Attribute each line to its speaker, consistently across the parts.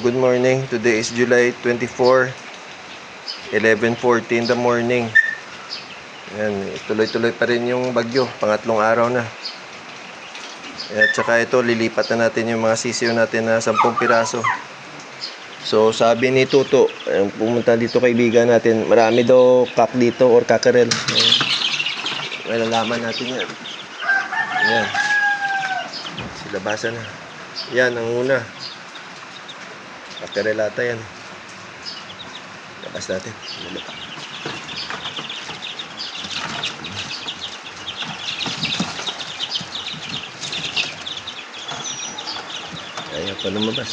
Speaker 1: good morning. Today is July 24, 11.40 in the morning. Ayan, tuloy-tuloy pa rin yung bagyo. Pangatlong araw na. At saka ito, lilipat na natin yung mga sisiyo natin na 10 piraso. So, sabi ni Tuto, ayan, pumunta dito kaibigan natin, marami daw kak dito or kakarel. Ayan. Malalaman natin yan. Ayan. Silabasan na. Yan, ang una. Kakarelata yan. Labas natin. Lalo pa. Ayaw pa lumabas.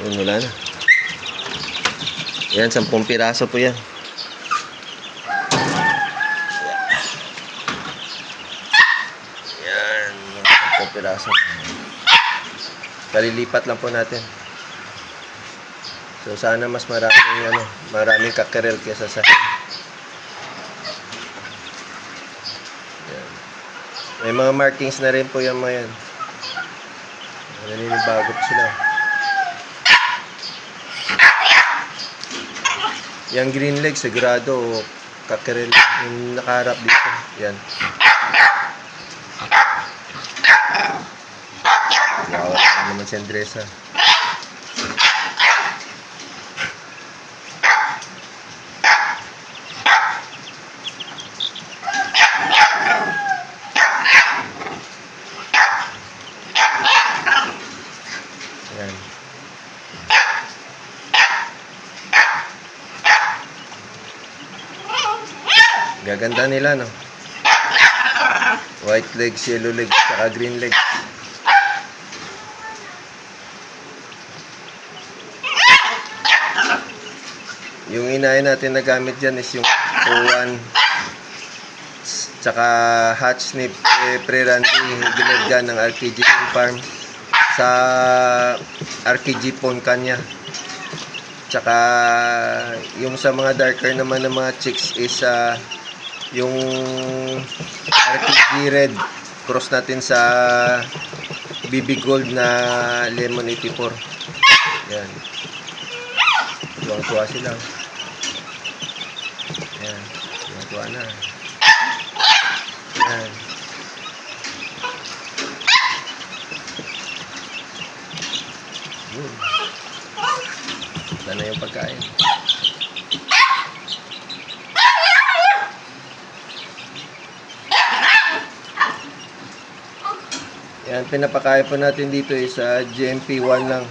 Speaker 1: Ayun, wala na. Yan, sampung piraso po. Yan, sampung piraso. Kalilipat lang po natin. So sana mas maraming ano, maraming kakerel kesa sa akin. May mga markings na rin po yung mga yan. Naninibago po sila. Yung green leg, sigurado, kakerel yung nakaharap dito. Yan. Wow, ano naman si Andresa. Gaganda nila, no? White legs, yellow legs, saka green legs. Yung inahin natin na gamit dyan is yung O1 tsaka hatch snip eh, pre-randy ginagyan ng RKG Farm. Sa RKG Ponkanya tsaka yung sa mga darker naman ng mga chicks is ah, yung RKG Red. Cross natin sa BB Gold na Lemon 84 yan tuwang-tuwa sila yan tuwang-tuwa na yan Yun. Wala na yung pagkain. Yan, pinapakain po natin dito is sa GMP 1 lang.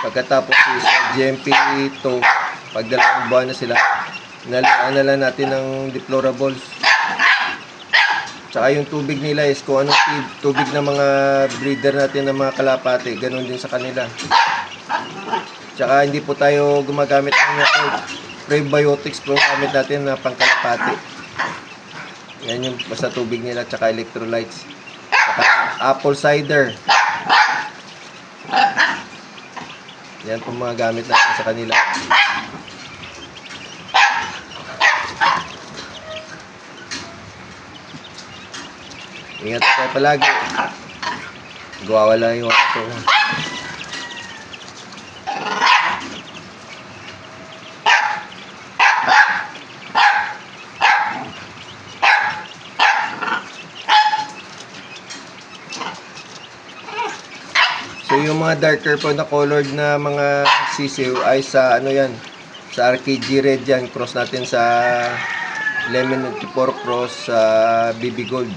Speaker 1: Pagkatapos is sa GMP 2, pag dalawang buwan na sila, nalaan na lang natin ng deplorables. Tsaka yung tubig nila is kung anong tub- tubig ng mga breeder natin ng mga kalapate, ganun din sa kanila. Tsaka hindi po tayo gumagamit ng. Prebiotics po gamit natin na pangkalapate. Yan yung basta tubig nila tsaka electrolytes. Tsaka apple cider. Yan po mga gamit natin sa kanila. Ingat tayo palagi. Gawawala yung aso ko. So yung mga darker po na colored na mga sisiw ay sa ano yan, sa RKG red yan, cross natin sa lemon 94 cross sa BB gold.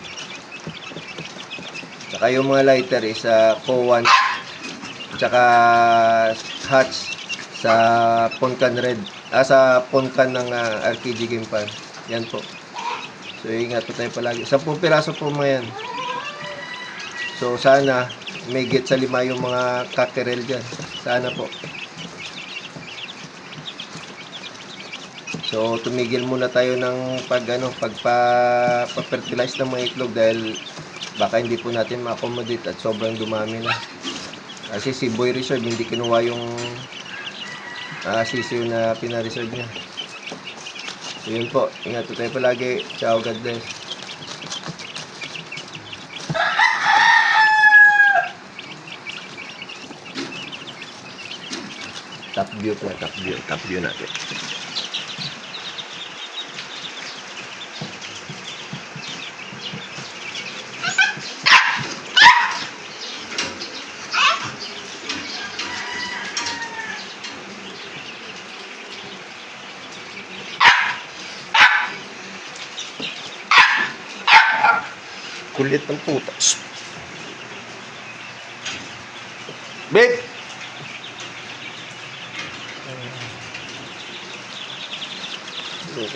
Speaker 1: Tsaka yung mga lighter is sa Co1 tsaka hatch sa Poncan red, ah sa Poncan ng ah, RKG game pan. Yan po. So ingat po tayo palagi. 10 piraso po mga yan. So sana may get sa lima yung mga kakerel dyan. Sana po. So tumigil muna tayo ng pag ano, pagpa pa-fertilize ng mga itlog dahil baka hindi po natin ma-accommodate at sobrang dumami na. Kasi si Boy Reserve hindi kinuha yung ah, sisiw na pina-reserve niya. So yun po, ingat po tayo palagi. Ciao, God bless. View po, top view, top view natin. Kulit ng puta. Shh. ดูโ